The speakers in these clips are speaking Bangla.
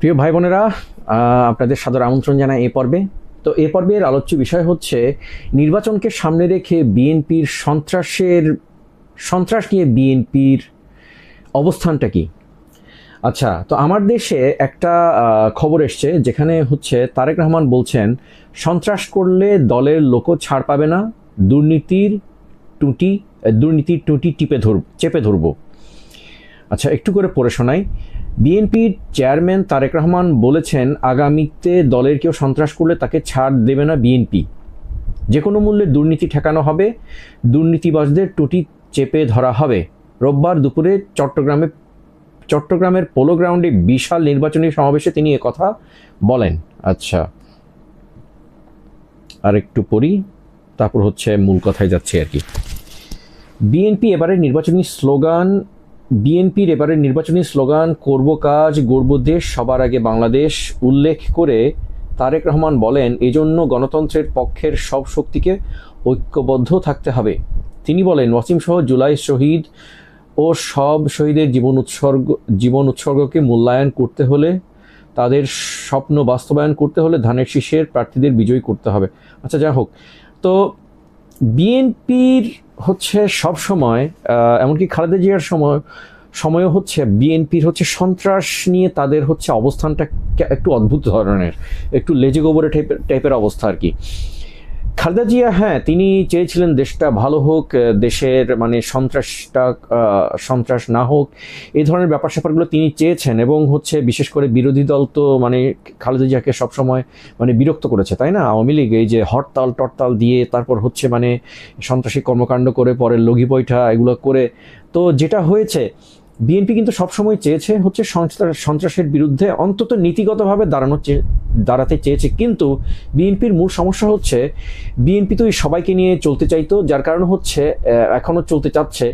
প্রিয় ভাই বোনেরা আপনাদের সাদর আমন্ত্রণ জানায় এ পর্বে। তো এ পর্বের আলোচ্য বিষয় হচ্ছে, নির্বাচনকে সামনে রেখে বিএনপির সন্ত্রাসের, সন্ত্রাস নিয়ে বিএনপির অবস্থানটা কি? আচ্ছা তো আমার দেশে একটা খবর এসছে, যেখানে হচ্ছে তারেক রহমান বলছেন, সন্ত্রাস করলে দলের লোকও ছাড় পাবে না, দুর্নীতির টুটি দুর্নীতির টুটি টিপে ধর, চেপে ধরবো। আচ্ছা একটু করে পড়ে শোনাই। বিএনপির চেয়ারম্যান তারেক রহমান বলেছেন, আগামীতে দলের কেউ সন্ত্রাস করলে তাকে ছাড় দেবে না বিএনপি। যে কোনো মূল্যে দুর্নীতি ঠেকানো হবে, দুর্নীতিবাজদের টুটি চেপে ধরা হবে। রোববার দুপুরে চট্টগ্রামে, চট্টগ্রামের পোলো গ্রাউন্ডে বিশাল নির্বাচনী সমাবেশে তিনি কথা বলেন। আচ্ছা আর একটু পড়ি, তারপর হচ্ছে মূল কথায় যাচ্ছে আর কি। বিএনপি এবারে নির্বাচনী স্লোগান বিএনপির এবারের নির্বাচনী স্লোগান, করব কাজ, গড়ব দেশ, সবার আগে বাংলাদেশ উল্লেখ করে তারেক রহমান বলেন, এজন্য গণতন্ত্রের পক্ষের সব শক্তিকে ঐক্যবদ্ধ থাকতে হবে। তিনি বলেন, ওয়াসিম সহ জুলাই শহীদ ও সব শহীদের জীবন উৎসর্গ, জীবন উৎসর্গকে মূল্যায়ন করতে হলে, তাদের স্বপ্ন বাস্তবায়ন করতে হলে ধানের শীষের প্রার্থীদের বিজয়ী করতে হবে। আচ্ছা যা হোক। তো বিএনপির হচ্ছে সব সময় এমনকি খালেদা জিয়ার সময় সময় হচ্ছে বিএনপির হচ্ছে সন্ত্রাস নিয়ে তাদের হচ্ছে অবস্থানটা একটু অদ্ভুত ধরনের, একটু লেজে গোবরে টাইপের টাইপের অবস্থা আর কি। খালেদা জিয়া হ্যাঁ তিনি চেয়েছিলেন দেশটা ভালো হোক দেশের মানে সন্ত্রাসটা সন্ত্রাস না হোক, এই ধরনের ব্যাপার স্যাপারগুলো তিনি চেয়েছেন এবং হচ্ছে বিশেষ করে বিরোধী দল তো মানে খালেদা জিয়াকে সবসময় মানে বিরক্ত করেছে, তাই না? আওয়ামী লীগ এই যে হরতাল, টরতাল দিয়ে তারপর হচ্ছে মানে সন্ত্রাসী কর্মকাণ্ড করে পরে লগি বৈঠা এগুলো করে, তো যেটা হয়েছে বিএনপি কিন্তু সবসময় চেয়েছে হচ্ছে সন্ত্রাসের বিরুদ্ধে অন্তত নীতিগতভাবে দাঁড়ানো চে- দাঁড়াতে চেয়েছে। কিন্তু বিএনপির মূল সমস্যা হচ্ছে, বিএনপি তো সবাইকে নিয়ে চলতে চাইতো, যার কারণে হচ্ছে এখনও চলতে চাচ্ছে।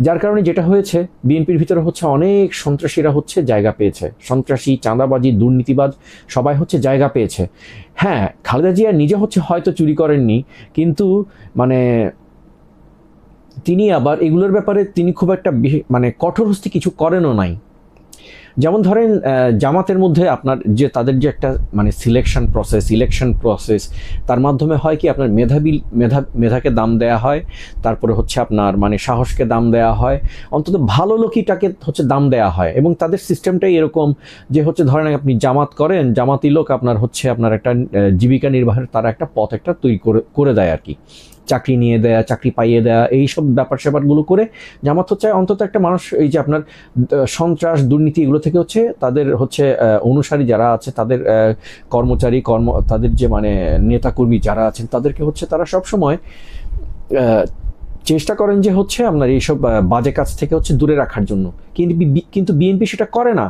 যার কারণে যেটা হয়েছে, বিএনপির ভিতরে হচ্ছে অনেক সন্ত্রাসীরা হচ্ছে জায়গা পেয়েছে। সন্ত্রাসী, চাঁদাবাজি, দুর্নীতিবাজ সবাই হচ্ছে জায়গা পেয়েছে। হ্যাঁ খালেদা জিয়া নিজে হচ্ছে হয়তো চুরি করেননি, কিন্তু মানে তিনি আবার এগুলোর ব্যাপারে তিনি খুব একটা মানে কঠোর হস্তি কিছু করেনও নাই। যেমন ধরেন জামাতের মধ্যে আপনার যে, তাদের যে একটা মানে সিলেকশন প্রসেস ইলেকশন প্রসেস তার মাধ্যমে হয় কি, আপনার মেধাবী, মেধা, মেধাকে দাম দেয়া হয়, তারপরে হচ্ছে আপনার মানে সাহসকে দাম দেয়া হয়, অন্তত ভালো লোকইটাকে হচ্ছে দাম দেয়া হয়, এবং তাদের সিস্টেমটাই এরকম যে, হচ্ছে ধরেন আপনি জামাত করেন, জামাতি লোক আপনার হচ্ছে আপনার একটা জীবিকা নির্বাহের তারা একটা পথ একটা তৈরি করে করে দেয় আর কি। চাকরি নিয়ে দেয়া, চাকরি পাইয়ে দেয়া এই সব ব্যাপার স্যাপারগুলো করে জামাত হচ্ছে অন্তত একটা মানুষ, এই যে আপনার সন্ত্রাস, দুর্নীতি এগুলো হচ্ছে তাদের হচ্ছে অনুসারী যারা আছে, তাদের কর্মচারী, কর্ম, তাদের যে মানে নেতাকর্মী যারা আছেন, তাদেরকে হচ্ছে তারা সব সময় চেষ্টা করেন যে হচ্ছে আপনার এইসব বাজে কাজ থেকে হচ্ছে দূরে রাখার জন্য। কিন্তু কিন্তু বিএনপি সেটা করে না।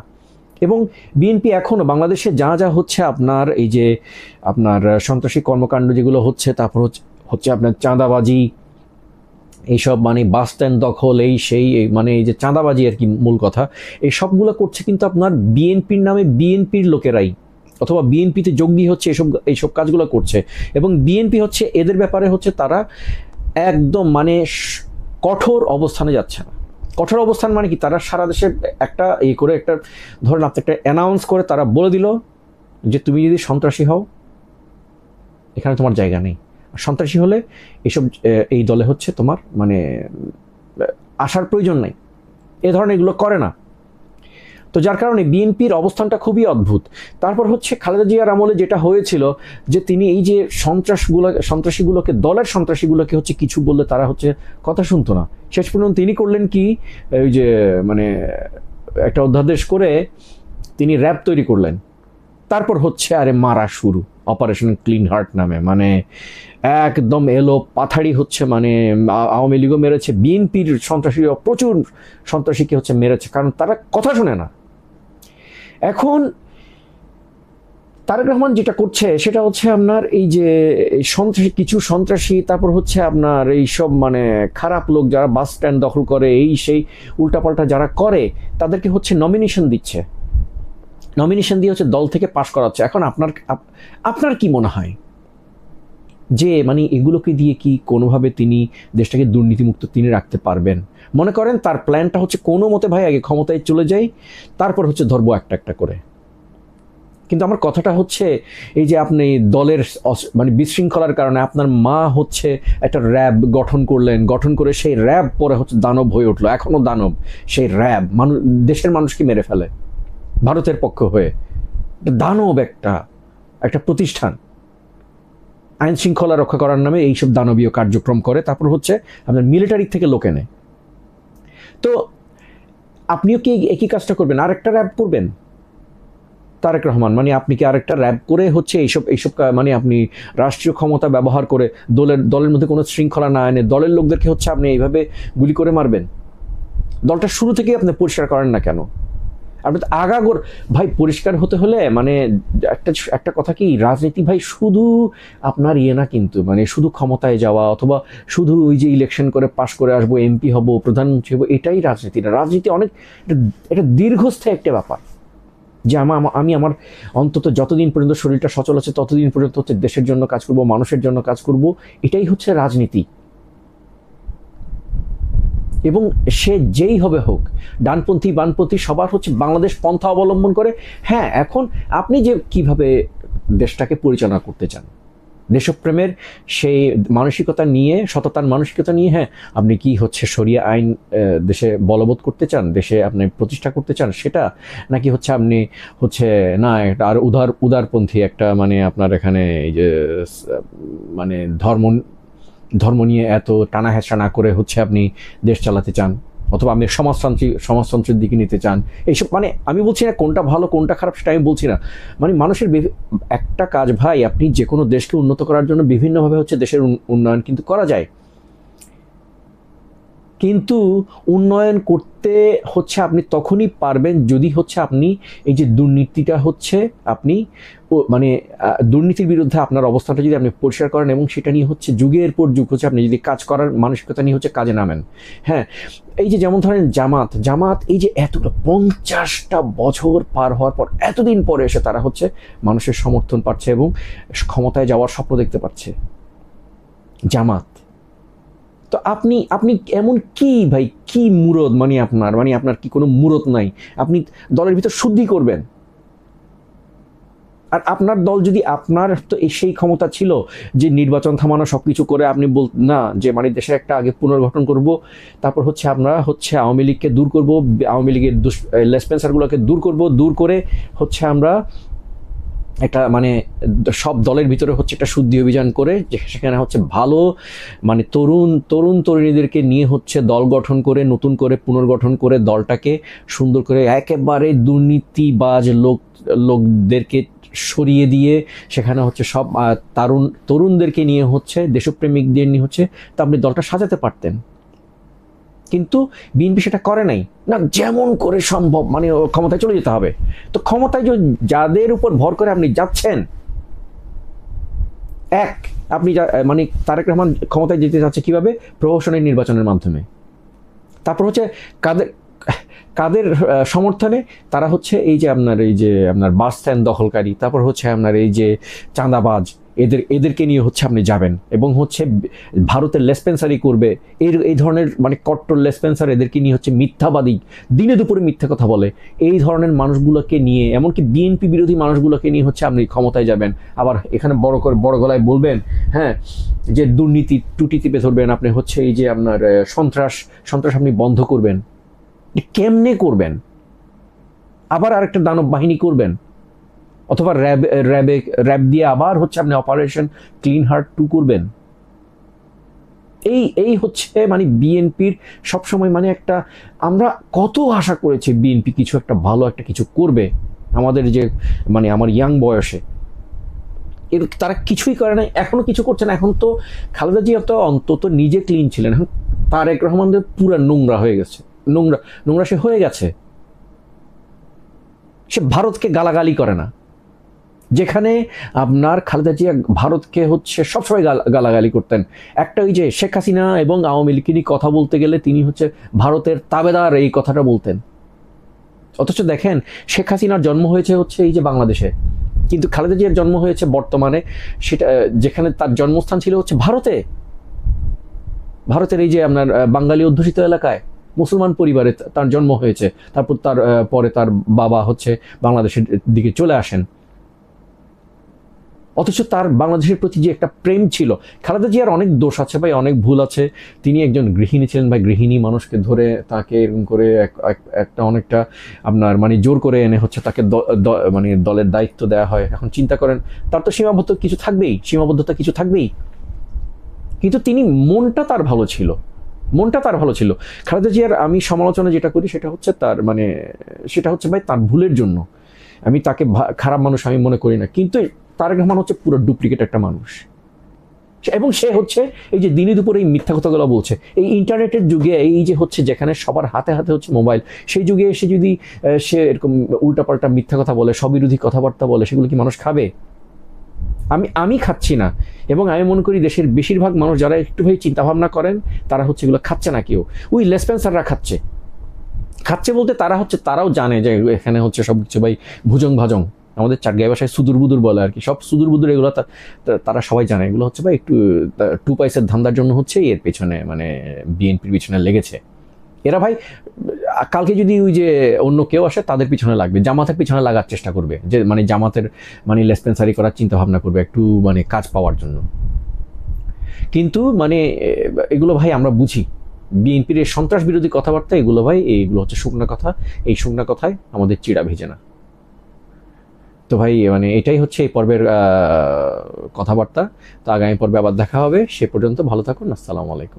এবং বিএনপি এখনও বাংলাদেশে যা যা হচ্ছে আপনার এই যে আপনার সন্ত্রাসী কর্মকাণ্ড যেগুলো হচ্ছে, তারপর হচ্ছে আপনার চাঁদাবাজি এইসব মানে বাস স্ট্যান্ড দখল, এই সেই মানে এই যে চাঁদাবাজি আর কি মূল কথা, এই সবগুলো করছে কিন্তু আপনার বিএনপির নামে বিএনপির লোকেরাই, অথবা বিএনপিতে যোগ দিয়ে হচ্ছে এসব, এইসব কাজগুলো করছে, এবং বিএনপি হচ্ছে, এদের ব্যাপারে হচ্ছে তারা একদম মানে কঠোর অবস্থানে যাচ্ছে না। কঠোর অবস্থান মানে কি? তারা সারা দেশে একটা এই করে, একটা ধরেন আপনি একটা অ্যানাউন্স করে তারা বলে দিল যে, তুমি যদি সন্ত্রাসী হও, এখানে তোমার জায়গা নেই। সন্ত্রাসী হলে এসব এই দলে হচ্ছে তোমার মানে আসার প্রয়োজন নাই। এ ধরনের এগুলো করে না। তো যার কারণে বিএনপির অবস্থানটা খুবই অদ্ভুত। তারপর হচ্ছে খালেদা জিয়ার আমলে যেটা হয়েছিল যে তিনি এই যে সন্ত্রাসগুলো, সন্ত্রাসীগুলোকে, দলের সন্ত্রাসীগুলোকে হচ্ছে কিছু বললে তারা হচ্ছে কথা শুনতো না। শেষ পর্যন্ত তিনি করলেন কি ওই যে মানে একটা অধ্যাদেশ করে তিনি র্যাব তৈরি করলেন। তারপর হচ্ছে, আরে মারা শুরু। অপারেশন ক্লিন হার্ট নামে মানে একদম এলো পাথাড়ি হচ্ছে মানে আওয়ামী লীগও মেরেছে, বিএনপির সন্ত্রাসীরা প্রচুর সন্ত্রাসীকে হচ্ছে মেরেছে, কারণ তারা কথা শোনে না। এখন তারেক রহমান যেটা করছে, সেটা হচ্ছে আপনার এই যে সন্ত্রাসী, কিছু সন্ত্রাসী, তারপর হচ্ছে আপনার এই সব মানে খারাপ লোক যারা বাস স্ট্যান্ড দখল করে, এই সেই উল্টাপাল্টা যারা করে, তাদেরকে হচ্ছে নমিনেশন দিচ্ছে। নমিনেশন দিয়ে হচ্ছে দল থেকে পাশ করাচ্ছে। এখন আপনার আপনার কি মনে হয়? যে মানে এগুলোকে দিয়ে কি কোনোভাবে তিনি দেশটাকে দুর্নীতিমুক্ত তিনি রাখতে পারবেন? মনে করেন তার প্ল্যানটা হচ্ছে কোনো মতে ভাই আগে ক্ষমতায় চলে যাই, তারপর হচ্ছে ধরবো একটা একটা করে। কিন্তু আমার কথাটা হচ্ছে এই যে আপনি দলের মানে বিশৃঙ্খলার কারণে আপনার মা হচ্ছে একটা র্যাব গঠন করলেন, গঠন করে সেই র্যাব পরে হচ্ছে দানব হয়ে উঠল। এখনও দানব, সেই র্যাব। মানুষ দেশের মানুষকে মেরে ফেলে। ভারতের পক্ষ হয়ে দানব একটা একটা প্রতিষ্ঠান। আইন শৃঙ্খলা রক্ষা করার নামে এইসব দানবীয় কার্যক্রম করে, তারপর হচ্ছে আপনার মিলিটারি থেকে লোকে নেয় তো আপনিও কি একই কাজটা করবেন? আরেকটা র্যাব করবেন? তারেক রহমান মানে আপনি কি আরেকটা র্যাব করে হচ্ছে এইসব এইসব মানে আপনি রাষ্ট্রীয় ক্ষমতা ব্যবহার করে দলের দলের মধ্যে কোনো শৃঙ্খলা না এনে দলের লোকদেরকে হচ্ছে আপনি এইভাবে গুলি করে মারবেন? দলটা শুরু থেকেই আপনি পরিষ্কার করেন না কেন? আপনি আগাগোর ভাই পরিষ্কার হতে হলে মানে একটা একটা কথা কি, রাজনীতি ভাই শুধু আপনার ইয়ে না কিন্তু মানে শুধু ক্ষমতায় যাওয়া অথবা শুধু ওই যে ইলেকশন করে পাশ করে আসব এমপি হব, প্রধানমন্ত্রী হব, এটাই রাজনীতি না। রাজনীতি অনেক এটা- দীর্ঘস্থায়ী একটা ব্যাপার। যে আমা- আমা- আমি আমার অন্তত যতদিন পর্যন্ত শরীরটা সচল আছে, ততদিন পর্যন্ত হচ্ছে দেশের জন্য কাজ করব, মানুষের জন্য কাজ করব, এটাই হচ্ছে রাজনীতি। এবং সে যেই হবে হোক, ডানপন্থী বানপন্থী সবার হচ্ছে বাংলাদেশ পন্থা অবলম্বন করে। হ্যাঁ এখন আপনি যে কীভাবে দেশটাকে পরিচালনা করতে চান? দেশপ্রেমের সেই মানসিকতা নিয়ে, সততার মানসিকতা নিয়ে হ্যাঁ আপনি কি হচ্ছে সরিয়া আইন দেশে বলবৎ করতে চান? দেশে আপনি প্রতিষ্ঠা করতে চান সেটা? নাকি হচ্ছে আপনি হচ্ছে, না, একটা আর উদার, উদারপন্থী একটা মানে আপনার এখানে এই যে মানে ধর্ম ধর্ম নিয়ে এত টানা হেঁচড়া না করে হচ্ছে আপনি দেশ চালাতে চান, অথবা আপনি সমাজতান্ত্রিক, সমাজতন্ত্রের দিকে নিতে চান, এইসব মানে আমি বলছি না কোনটা ভালো, কোনটা খারাপ সেটা আমি বলছি না। মানে মানুষের একটা কাজ ভাই, আপনি যে কোনো দেশকে উন্নত করার জন্য বিভিন্নভাবে হচ্ছে দেশের উন্নয়ন কিন্তু করা যায়। কিন্তু উন্নয়ন করতে হচ্ছে আপনি তখনই পারবেন যদি হচ্ছে আপনি এই যে দুর্নীতিটা হচ্ছে আপনি মানে দুর্নীতির বিরুদ্ধে আপনার অবস্থানটা যদি আপনি পরিষ্কার করেন এবং সেটা নিয়ে হচ্ছে যুগের পর যুগ হচ্ছে আপনি যদি কাজ করার মানসিকতা নিয়ে হচ্ছে কাজে নামেন। হ্যাঁ এই যে যেমন ধরেন জামাত জামাত এই যে এতটা পঞ্চাশটা বছর পার হওয়ার পর, এতদিন পরে এসে তারা হচ্ছে মানুষের সমর্থন পাচ্ছে এবং ক্ষমতায় যাওয়ার স্বপ্ন দেখতে পাচ্ছে। জামাত। তো আপনি আপনি এমন কি ভাই? কি মুরদ? মানে আপনার মানে আপনার কি কোনো মুরত নাই? আপনি দলের ভিতর শুদ্ধি করবেন। আর আপনার দল যদি আপনার তো সেই ক্ষমতা ছিল যে নির্বাচন থামানো সব কিছু করে আপনি বল, না, যে মানে দেশের একটা আগে পুনর্গঠন করব, তারপর হচ্ছে আমরা হচ্ছে আওয়ামী লীগকে দূর করব, আওয়ামী লীগের লেসপেন্সারগুলোকে দূর করব, দূর করে হচ্ছে আমরা একটা মানে সব দলের ভিতরে হচ্ছে একটা শুদ্ধি অভিযান করে সেখানে হচ্ছে ভালো মানে তরুণ তরুণ তরুণীদেরকে নিয়ে হচ্ছে দল গঠন করে, নতুন করে পুনর্গঠন করে দলটাকে সুন্দর করে একেবারে দুর্নীতিবাজ লোক, লোকদেরকে সরিয়ে দিয়ে সেখানে হচ্ছে সব তারুণ তরুণদেরকে নিয়ে হচ্ছে দেশপ্রেমিকদের নিয়ে হচ্ছে তা আপনি দলটা সাজাতে পারতেন। কিন্তু বিএনপি সেটা করে নাই। না, যেমন করে সম্ভব মানে ক্ষমতায় চলে যেতে হবে। তো ক্ষমতায় যাদের উপর ভর করে আপনি যাচ্ছেন, এক, আপনি মানে তারেক রহমান ক্ষমতায় যেতে যাচ্ছে কীভাবে? প্রহসনের নির্বাচনের মাধ্যমে। তারপর হচ্ছে কাদের কাদের সমর্থনে? তারা হচ্ছে এই যে আপনার, এই যে আপনার বাস স্ট্যান্ড দখলকারী, তারপর হচ্ছে আপনার এই যে চাঁদাবাজ এদের, এদেরকে নিয়ে হচ্ছে আপনি যাবেন। এবং হচ্ছে ভারতের লেসপেন্সারি করবে। এর, এই ধরনের মানে কট্টর লেসপেন্সার এদেরকে নিয়ে হচ্ছে মিথ্যাবাদী, দিনে দুপুরে মিথ্যা কথা বলে। এই ধরনের মানুষগুলোকে নিয়ে, এমনকি বিএনপি বিরোধী মানুষগুলোকে নিয়ে হচ্ছে আপনি ক্ষমতায় যাবেন। আবার এখানে বড় করে, বড় গলায় বলবেন হ্যাঁ যে দুর্নীতি টুটি টিপে ধরবেন আপনি হচ্ছে এই যে আপনার সন্ত্রাস সন্ত্রাস আপনি বন্ধ করবেন। কেমনে করবেন? আবার আরেকটা দানব বাহিনী করবেন। অথবা র্যাব, র্যাবে, র্যাব দিয়ে আবার হচ্ছে আপনি অপারেশন ক্লিন হার্ট টু করবেন। এই এই হচ্ছে মানে বিএনপির সবসময় মানে একটা, আমরা কত আশা করেছি বিএনপি কিছু একটা ভালো একটা কিছু করবে আমাদের যে মানে আমার ইয়াং বয়সে। এর তারা কিছুই করে না এখনও কিছু করছে না। এখন তো খালেদা জিয়া তো অন্তত নিজে ক্লিন ছিলেন। এখন তারেক রহমানদের পুরো নোংরা হয়ে গেছে। নোংরা নোংরা সে হয়ে গেছে। সে ভারতকে গালাগালি করে না। যেখানে আপনার খালেদা জিয়া ভারতকে হচ্ছে সবসময় গাল- গালাগালি করতেন। একটা ওই যে শেখ হাসিনা এবং আওয়ামী লীগেরই কথা বলতে গেলে তিনি হচ্ছে ভারতের তাবেদার এই কথাটা বলতেন। অথচ দেখেন, শেখ হাসিনার জন্ম হয়েছে হচ্ছে এই যে বাংলাদেশে। কিন্তু খালেদা জিয়ার জন্ম হয়েছে বর্তমানে, সেটা, যেখানে তার জন্মস্থান ছিল হচ্ছে ভারতে। ভারতের এই যে আপনার বাঙালি অধ্যুষিত এলাকায় মুসলমান পরিবারে তার জন্ম হয়েছে। তারপর তার পরে তার বাবা হচ্ছে বাংলাদেশের দিকে চলে আসেন। অথচ তার বাংলাদেশের প্রতি যে একটা প্রেম ছিল, খালেদা জিয়ার অনেক দোষ আছে ভাই, অনেক ভুল আছে। তিনি একজন গৃহিণী ছিলেন ভাই, গৃহিণী মানুষকে ধরে তাকে এরকম করে এক- এক- একটা অনেকটা আপনার মানে জোর করে এনে হচ্ছে তাকে মানে দলের দায়িত্ব দেওয়া হয়। এখন চিন্তা করেন, তার তো সীমাবদ্ধ কিছু থাকবেই, সীমাবদ্ধতা কিছু থাকবেই। কিন্তু তিনি মনটা তার ভালো ছিল, মনটা তার ভালো ছিল। খালেদা জিয়ার আমি সমালোচনা যেটা করি সেটা হচ্ছে তার মানে সেটা হচ্ছে ভাই তার ভুলের জন্য। আমি তাকে খারাপ মানুষ আমি মনে করি না। কিন্তু তারেক রহমান হচ্ছে পুরো ডুপ্লিকেট একটা মানুষ। এবং সে হচ্ছে এই যে দিনে দুপুরে এই মিথ্যা কথাগুলো বলছে, এই ইন্টারনেটের যুগে এই যে হচ্ছে যেখানে সবার হাতে হাতে হচ্ছে মোবাইল, সেই যুগে এসে যদি সে এরকম উল্টাপাল্টা মিথ্যা কথা বলে, স্ববিরোধী কথাবার্তা বলে, সেগুলো কি মানুষ খাবে? আমি আমি খাচ্ছি না। এবং আমি মনে করি দেশের বেশিরভাগ মানুষ যারা একটু ভাই চিন্তা ভাবনা করেন, তারা হচ্ছে এগুলো খাচ্ছে না কেউ। ওই লেসপেন্সাররা খাচ্ছে। খাচ্ছে বলতে তারা হচ্ছে, তারাও জানে যে এখানে হচ্ছে সব কিছু ভাই ভুজং ভাজং। আমাদের চারগাই ভাষায় সুদূর বুদুর বলে আর কি। সব সুদূর বুদুর এগুলো তারা সবাই জানে। এগুলো হচ্ছে ভাই একটু টু পাইসের ধান্দার জন্য হচ্ছে এর পেছনে মানে বিএনপির পিছনে লেগেছে। এরা ভাই, কালকে যদি ওই যে অন্য কেউ আসে তাদের পিছনে লাগবে। জামাতের পিছনে লাগার চেষ্টা করবে। যে মানে জামাতের মানে লেসপেন্সারি করার চিন্তা ভাবনা করবে একটু মানে কাজ পাওয়ার জন্য। কিন্তু মানে এগুলো ভাই আমরা বুঝি। বিএনপির সন্ত্রাস বিরোধী কথাবার্তা, এগুলো ভাই এইগুলো হচ্ছে শুকনা কথা। এই শুকনা কথায় আমাদের চিড়া ভেজে না। তো ভাই মানে এটাই হচ্ছে এই পর্বের কথাবার্তা। তো আগামী পর্বে আবার দেখা হবে। সে পর্যন্ত ভালো থাকুন। আসসালামু আলাইকুম।